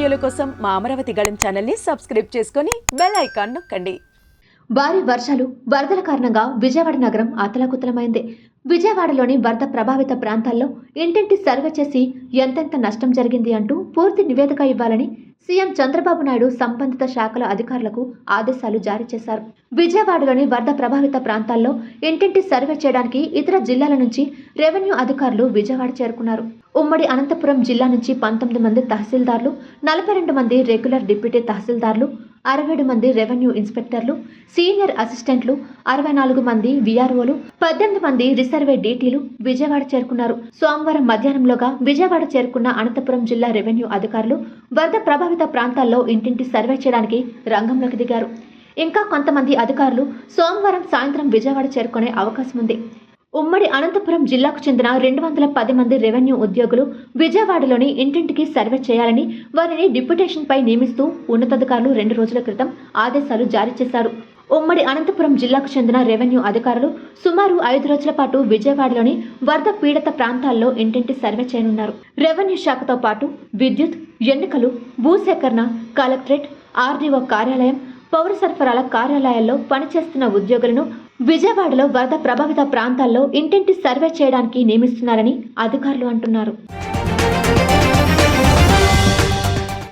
వీడియోల కోసం మా అమరావతి గళం ఛానల్ని సబ్స్క్రైబ్ చేసుకొని బెల్ ఐకాన్ నొక్కండి. భారీ వర్షాలు వరదల కారణంగా విజయవాడ నగరం అతలాకుతలమైంది విజయవాడలోని వరద ప్రభావిత ప్రాంతాల్లో ఇంటింటి సర్వే చేసి ఎంతెంత నష్టం జరిగింది అంటూ పూర్తి నివేదిక ఇవ్వాలని సీఎం చంద్రబాబు నాయుడు సంబంధిత శాఖల అధికారులకు ఆదేశాలు జారీ చేశారు. విజయవాడలోని వరద ప్రభావిత ప్రాంతాల్లో ఇంటింటి సర్వే చేయడానికి ఇతర జిల్లాల నుంచి రెవెన్యూ అధికారులు విజయవాడ చేరుకున్నారు. ఉమ్మడి అనంతపురం జిల్లా నుంచి పంతొమ్మిది మంది తహసీల్దార్లు నలభై రెండు మంది రెగ్యులర్ డిప్యూటీ తహసీల్దార్లు అరవై మంది రెవెన్యూ ఇన్స్పెక్టర్లు సీనియర్ అసిస్టెంట్లు అరవై నాలుగు మంది విఆర్ఓలు పద్దెనిమిది మంది రిసర్వే డీటీలు విజయవాడ చేరుకున్నారు. సోమవారం మధ్యాహ్నంలోగా విజయవాడ చేరుకున్న అనంతపురం జిల్లా రెవెన్యూ అధికారులు వరద ప్రభావిత ప్రాంతాల్లో ఇంటింటి సర్వే చేయడానికి రంగంలోకి దిగారు. ఇంకా కొంతమంది అధికారులు సోమవారం సాయంత్రం విజయవాడ చేరుకునే అవకాశం ఉంది. ఉమ్మడి అనంతపురం జిల్లాకు చెందిన రెండు వందల పది మంది రెవెన్యూ ఉద్యోగులు విజయవాడలోని ఇంటింటికి సర్వే చేయాలని వారిని డిప్యుటేషన్పై నియమిస్తూ ఉన్నతాధికారులు రెండు రోజుల క్రితం ఆదేశాలు జారీ చేశారు. ఉమ్మడి అనంతపురం జిల్లాకు చెందిన రెవెన్యూ అధికారులు సుమారు ఐదు రోజుల పాటు విజయవాడలోని వరద పీడిత ప్రాంతాల్లో ఇంటింటి సర్వే చేయనున్నారు. రెవెన్యూ శాఖతో పాటు విద్యుత్ ఎన్నికలు భూసేకరణ కలెక్టరేట్ ఆర్డీఓ కార్యాలయం పౌర సరఫరాల కార్యాలయాల్లో పనిచేస్తున్న ఉద్యోగులను విజయవాడలో వరద ప్రభావిత ప్రాంతాల్లో ఇంటింటి సర్వే చేయడానికి నియమిస్తున్నారని అధికారులు అంటున్నారు.